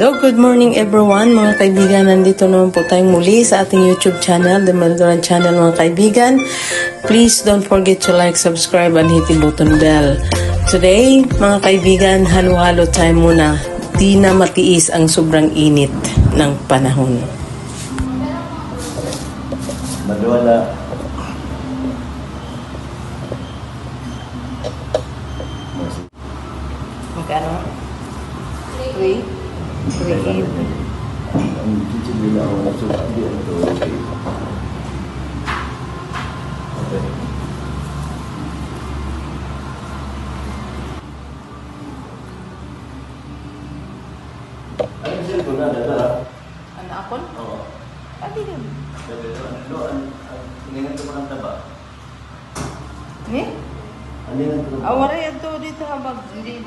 Hello, good morning everyone mga kaibigan. Nandito naman po tayong muli sa ating YouTube channel, The Meldoran Channel mga kaibigan. Please don't forget to like, subscribe, and hit the button bell. Today, mga kaibigan, halo-halo tayo muna. Di na matiis ang sobrang init ng panahon. Madwala. Magkano? Three? Three. Ang chichig nila ako na suka di ano to. Okay. Okay. Ano siya ko na dala? Ano ako? Oo. Pati din. Pero ano ano Tingnan ko lang taba. Ni? Ano yung ko? Awara yan to dito habang hindi.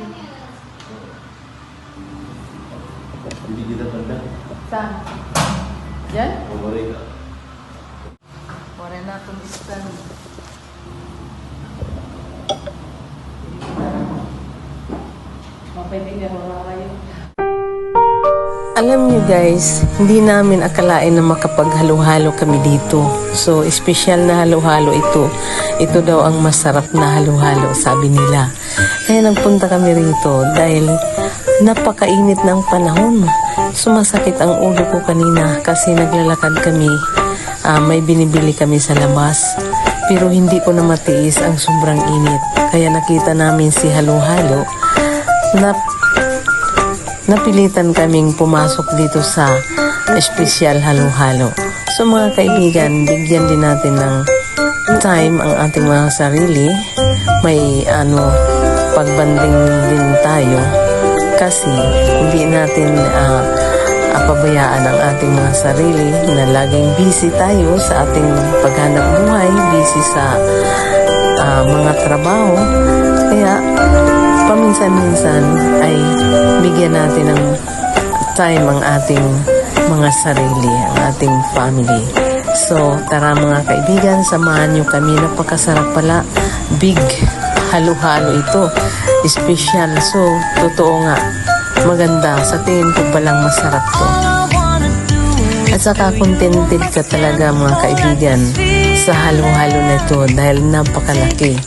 Hindi kita tanda. Saan? Yan? Pumuri ka. Wala na akong stand. Mapwede mo kayo. Alam niyo guys, hindi namin akalain na makapaghalo-halo kami dito. So, espesyal na halo-halo ito. Ito daw ang masarap na halo-halo, sabi nila. Kaya nagpunta kami rito dahil napakainit ng panahon. Sumasakit ang ulo ko kanina kasi naglalakad kami. Ah, may binibili kami sa labas. Pero hindi ko na matiis ang sobrang init. Kaya nakita namin si halo-halo na napilitan kaming pumasok dito sa espesyal halo-halo. So mga kaibigan, bigyan din natin ng time ang ating mga sarili. May ano, pagbanding din tayo kasi hindi natin ah, apabayaan ang ating mga sarili na laging busy tayo sa ating paghanap buhay, busy sa ah, mga trabaho. Kaya paminsan-minsan ay bigyan natin ng time ang ating mga sarili, ang ating family. So, tara mga kaibigan, samahan nyo kami. Napakasarap pala. Big halo-halo ito. Special. So, totoo nga. Maganda. Sa tingin ko palang masarap to. At saka contented ka talaga mga kaibigan sa halo-halo na ito dahil napakalaki.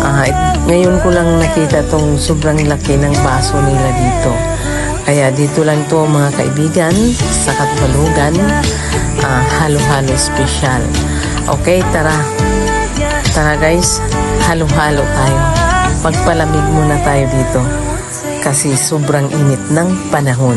It- ngayon ko lang nakita tong sobrang laki ng baso nila dito. Kaya dito lang to mga kaibigan sa Katbalugan, ah, halo-halo special. Okay, tara. Tara guys, halo-halo tayo. Pagpalamig muna tayo dito kasi sobrang init ng panahon.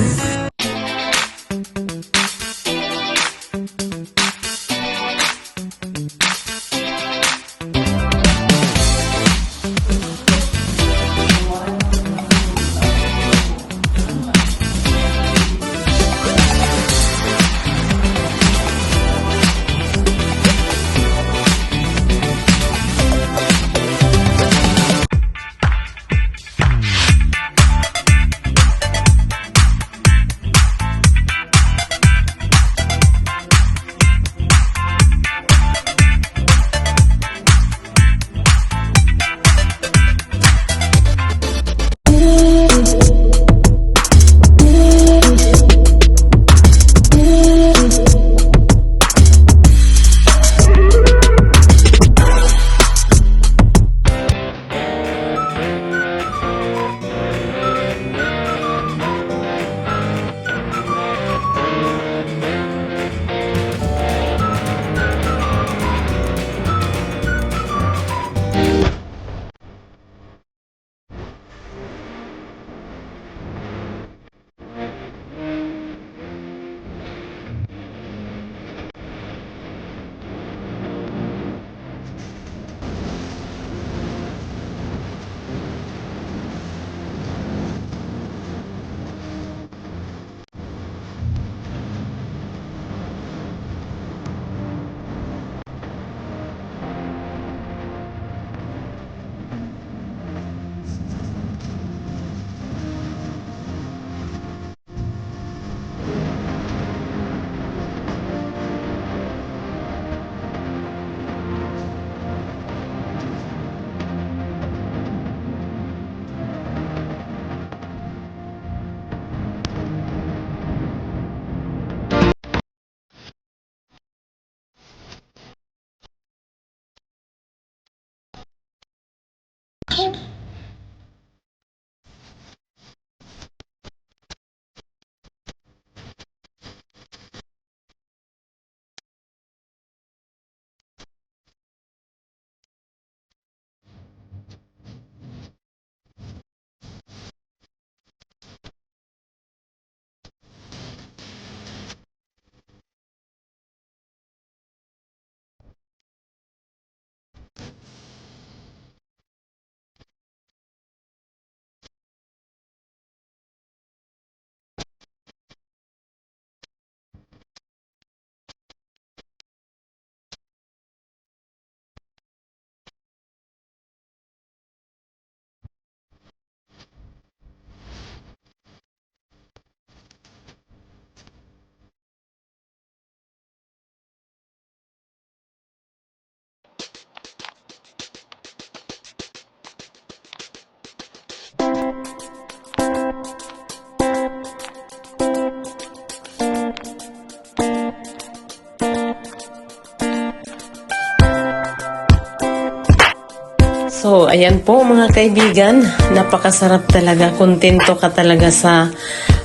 Ayan po mga kaibigan. Napakasarap talaga. Kontento ka talaga sa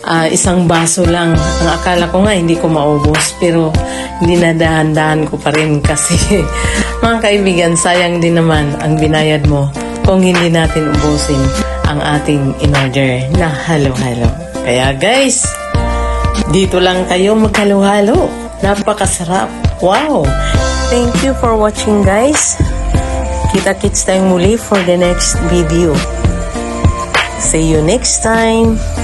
ah, isang baso lang. Ang akala ko nga hindi ko maubos. Pero hindi na dahan-dahan ko pa rin kasi mga kaibigan, sayang din naman ang binayad mo kung hindi natin ubusin ang ating in-order na halo-halo. Kaya guys, dito lang kayo maghalo-halo. Napakasarap. Wow! Thank you for watching guys. Kita-kits tayong muli for the next video. See you next time.